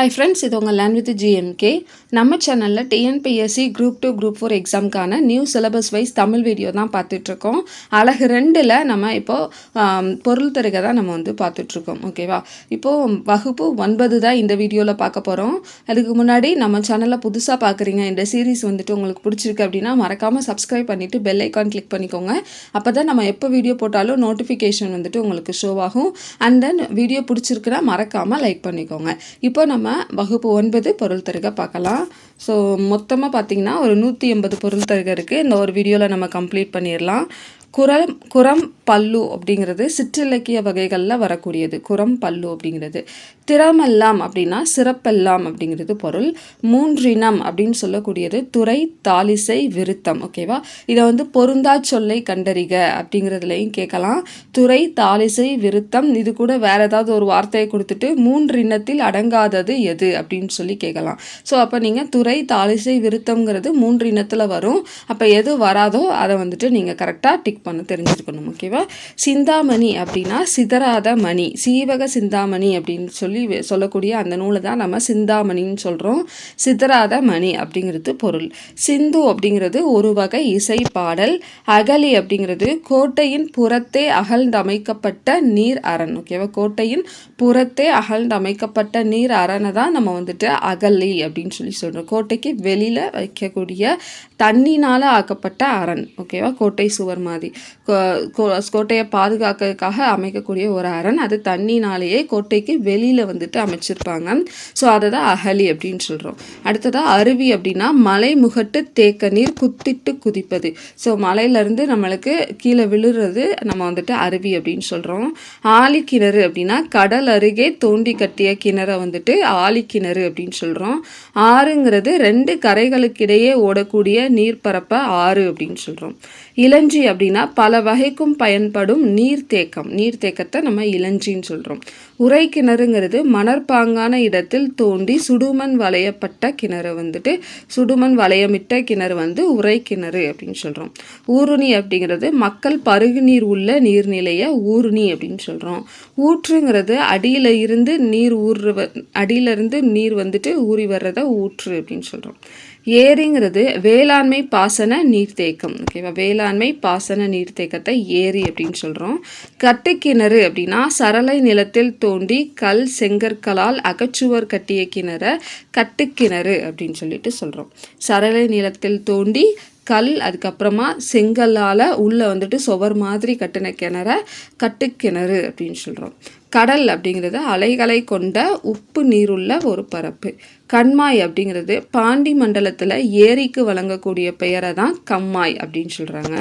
Hi friends இது உங்கள் land with GMK நம்ம சேனலில் TNPSC group two group four எக்ஸாம்க்கான new syllabus wise Tamil video தான் பார்த்துட்ருக்கோம். அழகு ரெண்டில் நம்ம இப்போது பொருள் தருக தான் நம்ம வந்து பார்த்துட்ருக்கோம். ஓகேவா இப்போது வகுப்பு ஒன்பது தான் இந்த வீடியோவில் பார்க்க போகிறோம் அதுக்கு முன்னாடி நம்ம சேனலில் புதுசாக பார்க்குறீங்க இந்த சீரிஸ் வந்துட்டு உங்களுக்கு பிடிச்சிருக்கு அப்படின்னா மறக்காமல் சப்ஸ்கிரைப் பண்ணிவிட்டு பெல் ஐக்கான் கிளிக் பண்ணிக்கோங்க. அப்போ தான் நம்ம எப்போ வீடியோ போட்டாலும் நோட்டிஃபிகேஷன் வந்துட்டு உங்களுக்கு ஷோ ஆகும். அண்ட் தென் வீடியோ பிடிச்சிருக்குன்னா மறக்காமல் லைக் பண்ணிக்கோங்க. இப்போ நம்ம வகுப்பு ஒன்பது பொருள் தருக பார்க்கலாம். ஸோ மொத்தமாக பார்த்தீங்கன்னா ஒரு நூற்றி எண்பது பொருள் தருக இருக்குது இந்த ஒரு வீடியோவில் நம்ம கம்ப்ளீட் பண்ணிடலாம். குரம் குரம் பல்லு அப்படிங்கிறது சிற்றிலக்கிய வகைகளில் வரக்கூடியது. குரம் பல்லு அப்படிங்கிறது. திறமெல்லாம் அப்படின்னா சிறப்பெல்லாம் அப்படிங்கிறது பொருள். மூன்றினம் அப்படின்னு சொல்லக்கூடியது துறை தாலிசை விருத்தம். ஓகேவா இதை வந்து பொருந்தா சொல்லை கண்டறிக அப்படிங்கிறதுலையும் கேட்கலாம். துறை தாலிசை விருத்தம் இது கூட வேற ஏதாவது ஒரு வார்த்தையை கொடுத்துட்டு மூன்றினத்தில் அடங்காதது எது அப்படின்னு சொல்லி கேட்கலாம். ஸோ அப்போ நீங்கள் துறை தாலிசை விருத்தம்ங்கிறது மூன்று இனத்தில் வரும். அப்போ எது வராதோ அதை வந்துட்டு நீங்கள் கரெக்டாக டிக் பண்ண தெரிஞ்சிருக்கணும் ஓகேவா சிந்தாமணி அப்படின்னா சிதறாத மணி சீவக சிந்தாமணி அப்படின்னு சொல்லி சொல்லக்கூடிய அந்த நூலை தான் நம்ம சிந்தாமணின்னு சொல்கிறோம் சிதறாத மணி அப்படிங்கிறது பொருள். சிந்து அப்படிங்கிறது ஒரு வகை இசை பாடல் அகலி அப்படிங்கிறது கோட்டையின் புறத்தே அகழ்ந்தமைக்கப்பட்ட நீர் அரண் ஓகேவா கோட்டையின் புறத்தே அகழ்ந்தமைக்கப்பட்ட நீர் அரணை தான் நம்ம வந்துட்டு அகலி அப்படின்னு சொல்லி சொல்கிறோம் கோட்டைக்கு வெளியில் வைக்கக்கூடிய தண்ணினால் ஆக்கப்பட்ட அரண் ஓகேவா கோட்டை சுவர் மாதிரி. கோட்டையை பாதுகாக்கிறதுக்காக அமைக்கக்கூடிய ஒரு அரண். அது தண்ணினாலேயே கோட்டைக்கு வெளியில் வந்துட்டு அமைச்சிருப்பாங்க. ஸோ அதை தான் அகலி அப்படின்னு சொல்கிறோம் அடுத்ததாக அருவி அப்படின்னா மலை முகட்டு தேக்க நீர் குத்திட்டு குதிப்பது. ஸோ மலையிலேருந்து நம்மளுக்கு கீழே விழுறது நம்ம வந்துட்டு அருவி அப்படின்னு சொல்கிறோம் ஆழி கிணறு அப்படின்னா கடல் அருகே தோண்டி கட்டிய கிணறை வந்துட்டு ஆழி கிணறு அப்படின்னு சொல்கிறோம் ஆறுங்கிறது ரெண்டு கரைகளுக்கிடையே ஓடக்கூடிய நீர்ப்பரப்பை ஆறு அப்படின்னு சொல்கிறோம் இளஞ்சி அப்படின்னா பல வகைக்கும் பயன்படும் நீர்த்தேக்கம். நீர்த்தேக்கத்தை நம்ம இளஞ்சின்னு சொல்கிறோம் உரை கிணறுங்கிறது மணற்பாங்கான இடத்தில் தோண்டி சுடுமண் வளையப்பட்ட கிணறு வந்துட்டு சுடுமண் வளையமிட்ட கிணறு வந்து உரை கிணறு அப்படின்னு சொல்கிறோம் ஊருணி அப்படிங்கிறது மக்கள் பருகு நீர் உள்ள நீர்நிலையை ஊருணி அப்படின்னு சொல்கிறோம் ஊற்றுங்கிறது அடியில் இருந்து நீர் ஊறுற அடியிலிருந்து நீர் வந்துட்டு ஊறி வர்றதை ஊற்று அப்படின்னு சொல்கிறோம் ஏரிங்கிறது வேளாண்மை பாசன நீர்த்தேக்கம். ஓகேவா வேளாண்மை பாசன நீர்த்தேக்கத்தை ஏரி அப்படின்னு சொல்கிறோம் கட்டுக்கிணறு அப்படின்னா சரளை நிலத்தில் தோண்டி கல் செங்கற்களால் அகச்சுவர் கட்டிய கிணற கட்டுக்கிணறு அப்படின்னு சொல்லிட்டு சொல்கிறோம் சரளை நிலத்தில் தோண்டி கல் அதுக்கப்புறமா செங்கல்லால் உள்ளே வந்துட்டு சுவர் மாதிரி கட்டின கிணற கட்டுக்கிணறு அப்படின்னு சொல்கிறோம் கடல் அப்படிங்கிறது அலைகளை கொண்ட உப்பு நீருள்ள ஒரு பரப்பு. கண்மாய் அப்படிங்கிறது பாண்டி மண்டலத்தில் ஏரிக்கு வழங்கக்கூடிய பெயரை தான் கம்மாய் அப்படின்னு சொல்கிறாங்க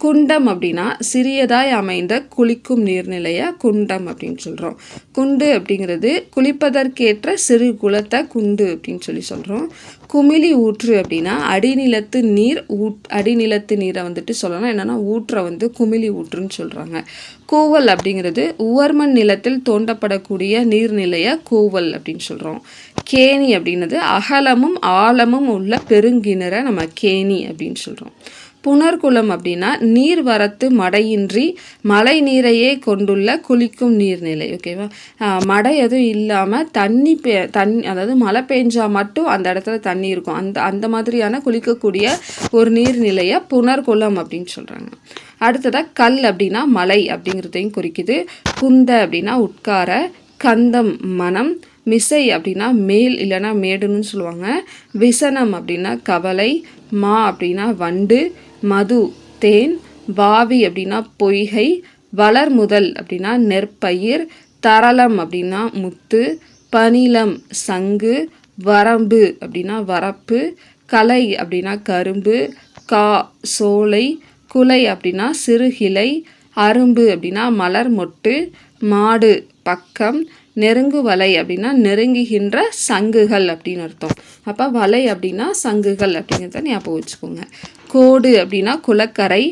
குண்டம் அப்படின்னா சிறியதாய் அமைந்த குளிக்கும் நீர்நிலையை குண்டம் அப்படின்னு சொல்கிறோம் குண்டு அப்படிங்கிறது குளிப்பதற்கேற்ற சிறு குளத்தை குண்டு அப்படின்னு சொல்லி சொல்கிறோம் குமிழி ஊற்று அப்படின்னா அடிநிலத்து நீர் ஊட் அடிநிலத்து நீரை வந்துட்டு சொல்லலாம் என்னென்னா ஊற்றை வந்து குமிழி ஊற்றுன்னு சொல்கிறாங்க கூவல் அப்படிங்கிறது உவர்மண் நிலத்தில் தோண்டப்படக்கூடிய நீர்நிலையை கூவல் அப்படின்னு சொல்கிறோம் கேணி அப்படின்னது அகலமும் ஆழமும் உள்ள பெருங்கிணரை நம்ம கேணி அப்படின்னு சொல்கிறோம் புனர்குளம் அப்படின்னா நீர் வரத்து மடையின்றி மழை நீரையே கொண்டுள்ள குளிக்கும் நீர்நிலை ஓகேவா மடை எதுவும் இல்லாமல் தண்ணி பே தண்ணி அதாவது மழை பெஞ்சால் மட்டும் அந்த இடத்துல தண்ணி இருக்கும். அந்த அந்த மாதிரியான குளிக்கக்கூடிய ஒரு நீர்நிலையை புனர்குளம் அப்படின்னு சொல்கிறாங்க அடுத்ததாக கல் அப்படின்னா மலை அப்படிங்கிறதையும் குறிக்குது. குந்த அப்படின்னா உட்கார கந்தம் மனம் மிசை அப்படின்னா மேல் இல்லைன்னா மேடுன்னு சொல்லுவாங்க. விசனம் அப்படின்னா கவலை மா அப்படின்னா வண்டு மது தேன் வாவி அப்படின்னா பொய்கை வளர்முதல் அப்படின்னா நெற்பயிர் தரளம் அப்படின்னா முத்து பனிலம் சங்கு வரம்பு அப்படின்னா வரப்பு கலை அப்படின்னா கரும்பு கா சோலை குலை அப்படின்னா சிறுகிளை அரும்பு அப்படின்னா மலர் மொட்டு மாடு பக்கம் நெருங்கு வலை அப்படின்னா நெருங்குகின்ற சங்குகள் அப்படின்னு அர்த்தம். அப்போ வலை அப்படின்னா சங்குகள் அப்படிங்கிறத ஞாபகம் வச்சுக்கோங்க. கோடு அப்படின்னா குளக்கரை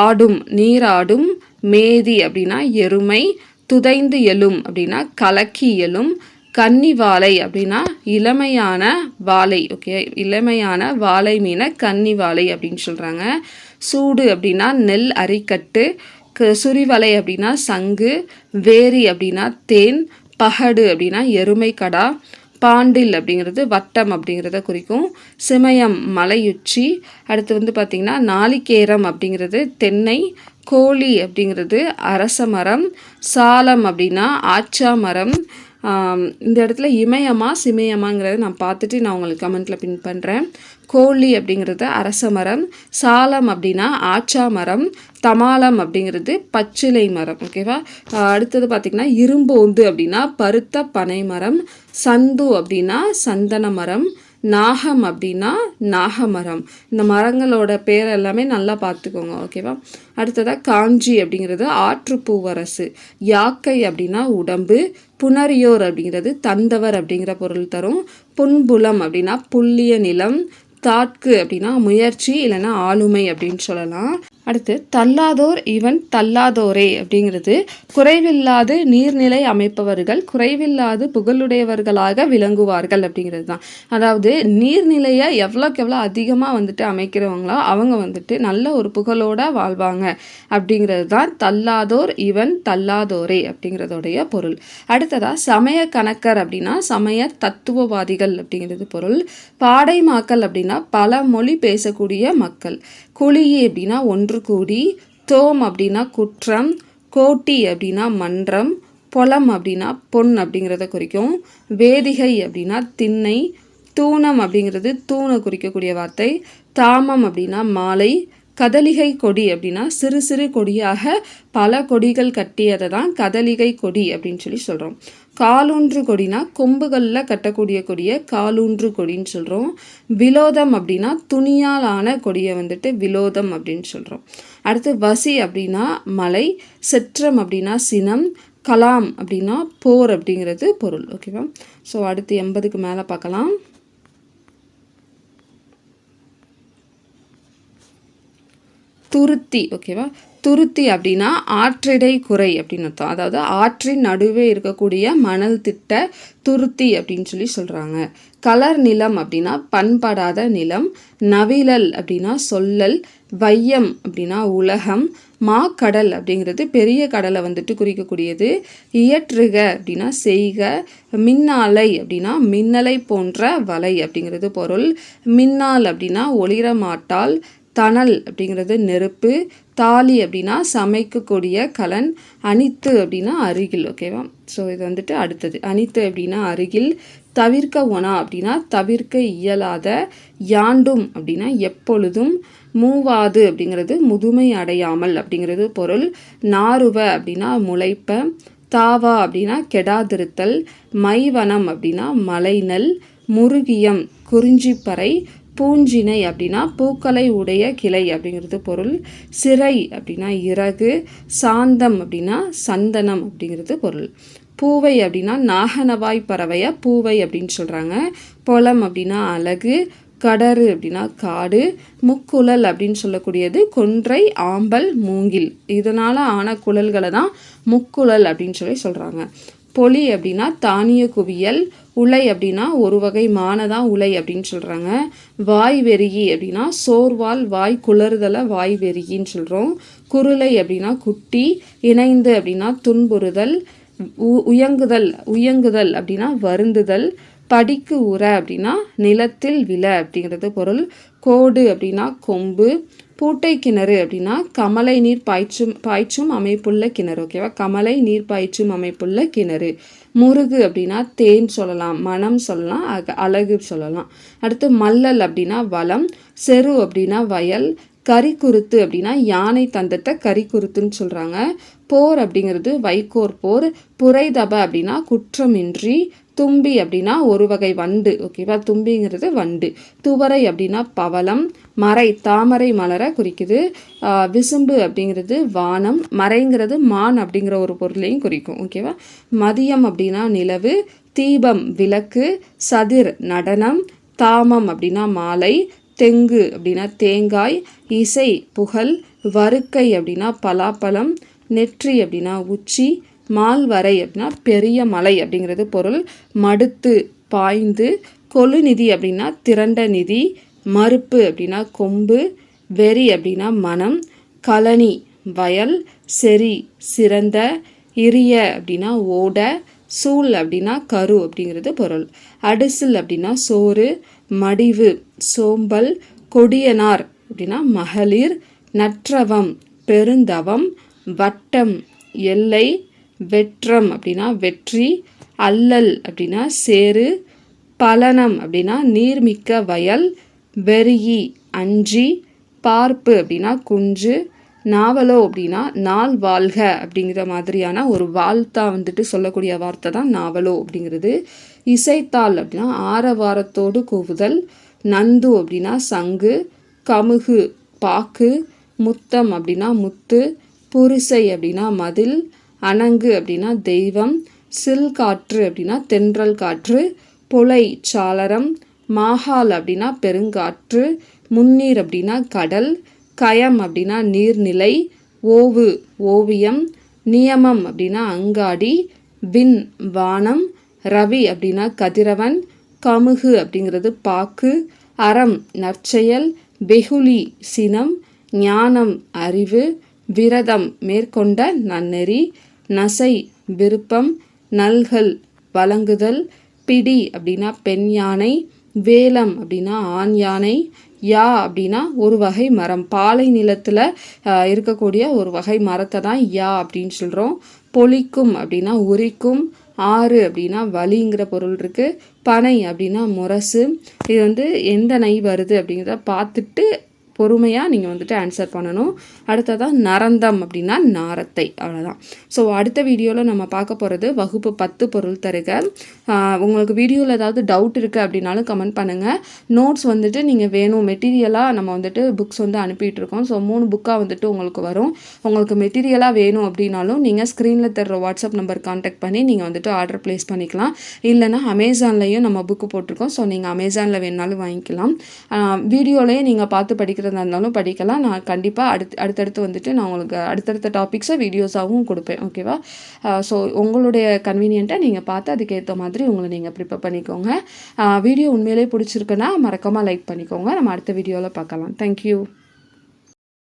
ஆடும் நீராடும் மேதி அப்படின்னா எருமை துதைந்து எழும் அப்படின்னா கலக்கி எழும் கன்னி வாழை அப்படின்னா இளமையான வாழை ஓகே இளமையான வாழை மீனை கன்னி வாழை அப்படின்னு சொல்கிறாங்க சூடு அப்படின்னா நெல் அரிக்கட்டு சுரிவலை அப்படின்னா சங்கு வேரி அப்படின்னா தேன் பகடு அப்படின்னா எருமை கடா பாண்டில் அப்படிங்கிறது வட்டம் அப்படிங்கிறத குறிக்கும். சிமயம் மலையுச்சி. அடுத்து வந்து பார்த்திங்கன்னா நாளிகேரம் அப்படிங்கிறது தென்னை. கோழி அப்படிங்கிறது அரச மரம். சாலம் அப்படின்னா ஆச்சா மரம். இந்த இடத்துல இமயமா சிமயமாங்கிறத நான் பார்த்துட்டு நான் உங்களுக்கு கமெண்ட்டில் பின் பண்ணுறேன் கோழி அப்படிங்கிறது அரச மரம் சாலம் அப்படின்னா ஆச்சா மரம் தமாலம் அப்படிங்கிறது பச்சிலை மரம் ஓகேவா அடுத்தது பார்த்திங்கன்னா இரும்போந்து அப்படின்னா பருத்த பனை மரம் சந்து அப்படின்னா சந்தன மரம் நாகம் அப்படின்னா நாகமரம் இந்த மரங்களோட பேர் எல்லாமே நல்லா பார்த்துக்கோங்க ஓகேவா அடுத்ததாக காஞ்சி அப்படிங்கிறது ஆற்றுப்பூவரசு யாக்கை அப்படின்னா உடம்பு புனரியோர் அப்படிங்கிறது தந்தவர் அப்படிங்கிற பொருள் தரும் புன்புலம் அப்படின்னா புள்ளிய நிலம் தாட்கு அப்படின்னா முயற்சி இல்லைன்னா ஆளுமை அப்படின்னு சொல்லலாம். அடுத்து தள்ளாதோர் இவன் தள்ளாதோரே அப்படிங்கிறது குறைவில்லாது நீர்நிலை அமைப்பவர்கள் குறைவில்லாது புகழுடையவர்களாக விளங்குவார்கள் அப்படிங்கிறது தான். அதாவது நீர்நிலையை எவ்வளோக்கு எவ்வளோ அதிகமாக வந்துட்டு அமைக்கிறவங்களோ அவங்க வந்துட்டு நல்ல ஒரு புகழோட வாழ்வாங்க அப்படிங்கிறது தான் தள்ளாதோர் இவன் தள்ளாதோரே அப்படிங்கிறதோடைய பொருள். அடுத்ததாக சமய கணக்கர் அப்படின்னா சமய தத்துவவாதிகள் அப்படிங்கிறது பொருள். பாடைமாக்கள் அப்படின்னா பல மொழி பேசக்கூடிய மக்கள். குழியே அப்படின்னா ஒன்று கூடி தோம் அப்படின்னா குற்றம் கோட்டி அப்படின்னா மன்றம் பொலம் அப்படின்னா பொன் அப்படிங்கிறத குறிக்கும். வேதிகை அப்படின்னா திண்ணை தூணம் அப்படிங்கிறது தூணை குறிக்கக்கூடிய வார்த்தை. தாமம் அப்படின்னா மாலை கதலிகை கொடி அப்படின்னா சிறு சிறு கொடியாக பல கொடிகள் கட்டியதை தான் கதலிகை கொடி அப்படின்னு சொல்லி சொல்கிறோம் காலூன்று கொடினா கொம்புகளில் கட்டக்கூடிய கொடியை காலூன்று கொடின்னு சொல்கிறோம் விலோதம் அப்படின்னா துணியால் ஆன கொடியை வந்துட்டு விலோதம் அப்படின்னு சொல்கிறோம் அடுத்து வசி அப்படின்னா மலை செற்றம் அப்படின்னா சினம் கலாம் அப்படின்னா போர் அப்படிங்கிறது பொருள். ஓகேவா? ஸோ அடுத்து எண்பதுக்கு மேலே பார்க்கலாம். துருத்தி ஓகேவா துருத்தி அப்படின்னா ஆற்றிடை குறை அப்படின்னு அர்த்தம். அதாவது ஆற்றின் நடுவே இருக்கக்கூடிய மணல் திட்ட துருத்தி அப்படின்னு சொல்லி சொல்கிறாங்க கலர் நிலம் அப்படின்னா பண்படாத நிலம் நவிழல் அப்படின்னா சொல்லல் வையம் அப்படின்னா உலகம் மாக்கடல் அப்படிங்கிறது பெரிய கடலை வந்துட்டு குறிக்கக்கூடியது. இயற்றுக அப்படின்னா செய்க மின்னாலை அப்படின்னா மின்னலை போன்ற வலை அப்படிங்கிறது பொருள். மின்னால் அப்படின்னா ஒளிரமாட்டால் தணல் அப்படிங்கிறது நெருப்பு தாலி அப்படின்னா சமைக்கக்கூடிய கலன் அனித்து அப்படின்னா அருகில் ஓகேவா ஸோ இது வந்துட்டு அடுத்தது. அனித்து அப்படின்னா அருகில் தவிர்க்க ஒனா அப்படின்னா தவிர்க்க இயலாத யாண்டும் அப்படின்னா எப்பொழுதும் மூவாது அப்படிங்கிறது முதுமை அடையாமல் அப்படிங்கிறது பொருள். நாருவ அப்படின்னா முளைப்ப தாவா அப்படின்னா கெடாதிருத்தல் மைவனம் அப்படின்னா மலைநல் முருகியம் குறிஞ்சிப்பறை பூஞ்சினை அப்படின்னா பூக்களை உடைய கிளை அப்படிங்கிறது பொருள். சிறை அப்படின்னா இறகு. சாந்தம் அப்படின்னா சந்தனம் அப்படிங்கிறது பொருள். பூவை அப்படின்னா நாகனவாய் பறவையை பூவை அப்படின்னு சொல்கிறாங்க பொலம் அப்படின்னா அழகு. கடறு அப்படின்னா காடு. முக்குழல் அப்படின்னு சொல்லக்கூடியது கொன்றை ஆம்பல் மூங்கில். இதனால் ஆன குழல்களை தான் முக்குழல் அப்படின்னு சொல்லி சொல்கிறாங்க பொலி அப்படின்னா தானிய குவியல் உலை அப்படின்னா ஒரு வகை மானதான் உலை அப்படின்னு சொல்கிறாங்க வாய் வெறியி அப்படின்னா சோர்வால் வாய் குளறுதலை வாய் வெறியின்னு சொல்கிறோம் குருளை அப்படின்னா குட்டி இணைந்து அப்படின்னா துன்புறுதல் உயங்குதல் உயங்குதல் அப்படின்னா வருந்துதல் படிக்கு உர அப்படின்னா நிலத்தில் விழ அப்படிங்கிறது பொருள். கோடு அப்படின்னா கொம்பு பூட்டை கிணறு அப்படின்னா கமலை நீர் பாய்ச்சும் பாய்ச்சும் அமைப்புள்ள கிணறு ஓகேவா கமலை நீர் பாய்ச்சும் அமைப்புள்ள கிணறு. முருகு அப்படின்னா தேன் சொல்லலாம் மனம் சொல்லலாம் அக அழகு சொல்லலாம். அடுத்து மல்லல் அப்படின்னா வளம் செரு அப்படின்னா வயல் கரிக்குருத்து அப்படின்னா யானை தந்தத்தை கரிக்குருத்துன்னு சொல்கிறாங்க போர் அப்படிங்கிறது வைகோர் போர் புரைதப அப்படின்னா குற்றமின்றி தும்பி அப்படின்னா ஒரு வகை வண்டு ஓகேவா தும்பிங்கிறது வண்டு. துவரை அப்படின்னா பவளம் மறை தாமரை மலரை குறிக்குது. விசும்பு அப்படிங்கிறது வானம் மறைங்கிறது மான் அப்படிங்கிற ஒரு பொருளையும் குறிக்கும் ஓகேவா மதியம் அப்படின்னா நிலவு தீபம் விளக்கு சதிர் நடனம் தாமம் அப்படின்னா மாலை தெங்கு அப்படின்னா தேங்காய் இசை புகழ் வறுக்கை அப்படின்னா பலாப்பழம் நெற்றி அப்படின்னா உச்சி மால்வரை அப்படின்னா பெரிய மலை அப்படிங்கிறது பொருள். மடுத்து பாய்ந்து கொழுநிதி அப்படின்னா திரண்ட நிதி. மறுப்பு அப்படின்னா கொம்பு. வெறி அப்படின்னா மனம். கலனி வயல். செரி சிறந்த. இரிய அப்படின்னா ஓட. சூழ் அப்படின்னா கரு அப்படிங்கிறது பொருள். அடிசில் அப்படின்னா சோறு. மடிவு சோம்பல். கொடியனார் அப்படின்னா மகளிர். நற்றவம் பெருந்தவம். வட்டம் எல்லை. வெற்றம் அப்படின்னா வெற்றி அல்லல் அப்படின்னா சேரு பலனம் அப்படின்னா நீர்மிக்க வயல் வெறியி அஞ்சி பார்ப்பு அப்படின்னா குஞ்சு நாவலோ அப்படின்னா நாள் வாழ்க அப்படிங்கிற மாதிரியான ஒரு வாழ்த்தா வந்துட்டு சொல்லக்கூடிய வார்த்தை தான் நாவலோ அப்படிங்கிறது. இசைத்தாள் அப்படின்னா ஆரவாரத்தோடு கூவுதல் நந்து அப்படின்னா சங்கு கமுகு பாக்கு முத்தம் அப்படின்னா முத்து புரிசை அப்படின்னா மதில் அணங்கு அப்படின்னா தெய்வம் சில் காற்று அப்படின்னா தென்றல் காற்று புலை சாளரம் மாஹால் அப்படின்னா பெருங்காற்று முன்னீர் அப்படின்னா கடல் கயம் அப்படின்னா நீர்நிலை ஓவு ஓவியம் நியமம் அப்படின்னா அங்காடி வின் வானம் ரவி அப்படின்னா கதிரவன் கமுகு அப்படிங்கிறது பாக்கு அறம் நற்செயல் வெகுளி சினம் ஞானம் அறிவு விரதம் மேற்கொண்ட நன்னெறி நசை விருப்பம் நல்கல் வழங்குதல் பிடி அப்படின்னா பெண் யானை வேலம் அப்படின்னா ஆண் யானை யா அப்படின்னா ஒரு வகை மரம். பாலை நிலத்தில் இருக்கக்கூடிய ஒரு வகை மரத்தை தான் யா அப்படின்னு சொல்கிறோம் பொலிக்கும் அப்படின்னா உரிக்கும் ஆறு அப்படின்னா வலிங்கிற பொருள் இருக்குது பனை அப்படின்னா முரசு. இது வந்து எந்த நெய் வருது அப்படிங்கிறத பார்த்துட்டு பொறுமையாக நீங்கள் வந்துட்டு ஆன்சர் பண்ணணும். அடுத்ததான் நரந்தம் அப்படின்னா நாரத்தை. அவ்வளோதான் ஸோ அடுத்த வீடியோவில் நம்ம பார்க்க போகிறது வகுப்பு பத்து பொருள் தருக. உங்களுக்கு வீடியோவில் ஏதாவது டவுட் இருக்குது அப்படின்னாலும் கமெண்ட் பண்ணுங்கள் நோட்ஸ் வந்துட்டு நீங்கள் வேணும். மெட்டீரியலாக நம்ம வந்துட்டு புக்ஸ் வந்து அனுப்பிட்டுருக்கோம் ஸோ மூணு புக்காக வந்துட்டு உங்களுக்கு வரும். உங்களுக்கு மெட்டீரியலாக வேணும் அப்படின்னாலும் நீங்கள் ஸ்க்ரீனில் தர்ற வாட்ஸ்அப் நம்பர் கான்டாக்ட் பண்ணி நீங்கள் வந்துட்டு ஆர்டர் ப்ளேஸ் பண்ணிக்கலாம். இல்லைனா அமேசான்லேயும் நம்ம புக்கு போட்டிருக்கோம். ஸோ நீங்கள் அமேசானில் வேணாலும் வாங்கிக்கலாம். வீடியோலேயே நீங்கள் பார்த்து படிக்கிற படிக்கிறதா இருந்தாலும் படிக்கலாம். நான் கண்டிப்பாக அடுத்து அடுத்தடுத்து வந்துட்டு நான் உங்களுக்கு அடுத்தடுத்த டாபிக்ஸை வீடியோஸாகவும் கொடுப்பேன். ஓகேவா ஸோ உங்களுடைய கன்வீனியண்ட்டை நீங்கள் பார்த்து அதுக்கேற்ற மாதிரி உங்களை நீங்கள் ப்ரிப்பேர் பண்ணிக்கோங்க. வீடியோ உண்மையிலே பிடிச்சிருக்குன்னா மறக்காமல் லைக் பண்ணிக்கோங்க. நம்ம அடுத்த வீடியோவில் பார்க்கலாம். தேங்க்யூ